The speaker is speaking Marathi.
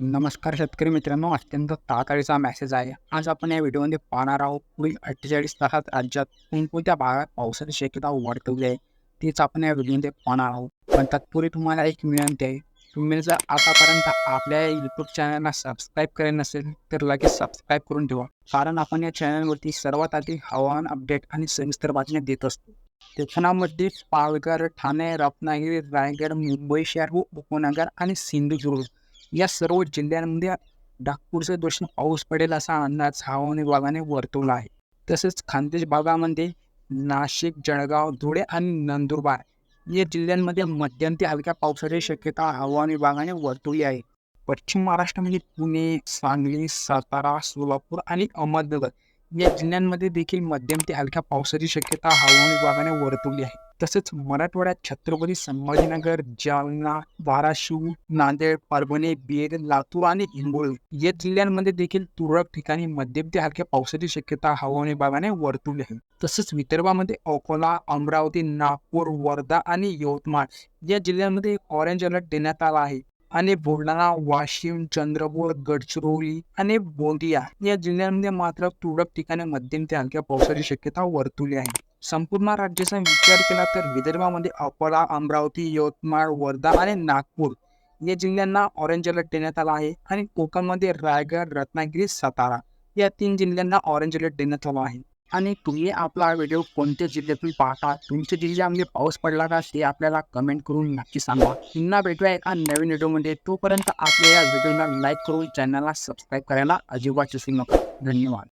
नमस्कार शेतकरी मित्रांनो अत्यंत तातडीचा मेसेज आहे. आज आपण या व्हिडिओमध्ये पाहणार आहोत पुढील अठ्ठेचाळीस तासात राज्यात कोणकोणत्या भागात पावसाची शक्यता वाढवली आहे तीच आपण या व्हिडिओमध्ये पाहणार आहोत. पण तत्पूर्वी तुम्हाला एक विनंती आहे तुम्ही जर आतापर्यंत आपल्या यूट्यूब चॅनलला सबस्क्राईब केले नसेल तर लगेच सबस्क्राईब करून ठेवा. कारण आपण या चॅनलवरती सर्वात आधी हवामान अपडेट आणि सविस्तर बातम्या देत असतो. कोकणामध्ये पालघर ठाणे रत्नागिरी रायगड मुंबई शहर व उपनगर आणि सिंधुदुर्ग या सर्व जिल्ह्यांमध्ये नागपूरच्या दृष्टीने पाऊस पडेल असा अंदाज हवामान विभागाने वर्तवला आहे. तसेच खानदेश भागामध्ये नाशिक जळगाव धुळे आणि नंदुरबार या जिल्ह्यांमध्ये मध्यम ते हलक्या पावसाची शक्यता हवामान विभागाने वर्तवली आहे. पश्चिम महाराष्ट्रामध्ये पुणे सांगली सातारा सोलापूर आणि अहमदनगर या जिल्ह्यांमध्ये देखील मध्यम ते हलक्या पावसाची शक्यता हवामान विभागाने वर्तवली आहे. तसेच मराठवाड्यात छत्रपती संभाजीनगर जालना धाराशिव नांदेड परभणी बीड लातूर आणि हिंगोली या जिल्ह्यांमध्ये देखील तुरळक ठिकाणी मध्यम ते हलक्या पावसाची शक्यता हवामान विभागाने वर्तवली आहे. तसेच विदर्भामध्ये अकोला अमरावती नागपूर वर्धा आणि यवतमाळ या जिल्ह्यांमध्ये ऑरेंज अलर्ट देण्यात आला आहे. आणि बुलढाणा वाशिम चंद्रपूर गडचिरोली आणि गोंदिया या जिल्ह्यांमध्ये मात्र तुरळक ठिकाणी मध्यम ते हलक्या पावसाची शक्यता वर्तवली आहे. संपूर्ण राज्याचा विचार केला तर विदर्भामध्ये अकोला अमरावती यवतमाळ वर्धा आणि नागपूर या जिल्ह्यांना ऑरेंज अलर्ट देण्यात आला आहे आणि कोकणमध्ये रायगड रत्नागिरी सातारा या तीन जिल्ह्यांना ऑरेंज अलर्ट देण्यात आला आहे. आणि तुम्ही आपला व्हिडिओ कोणत्या जिल्ह्यातून पाहता? तुमच्या जिल्ह्यामध्ये पाऊस पडला का? ते आपल्याला कमेंट करून नक्की सांगा. पुन्हा भेटूया एका नवीन व्हिडिओमध्ये तोपर्यंत आपल्या या व्हिडिओला लाईक करून चॅनलला सबस्क्राईब करायला अजिबात विसरू नका. धन्यवाद.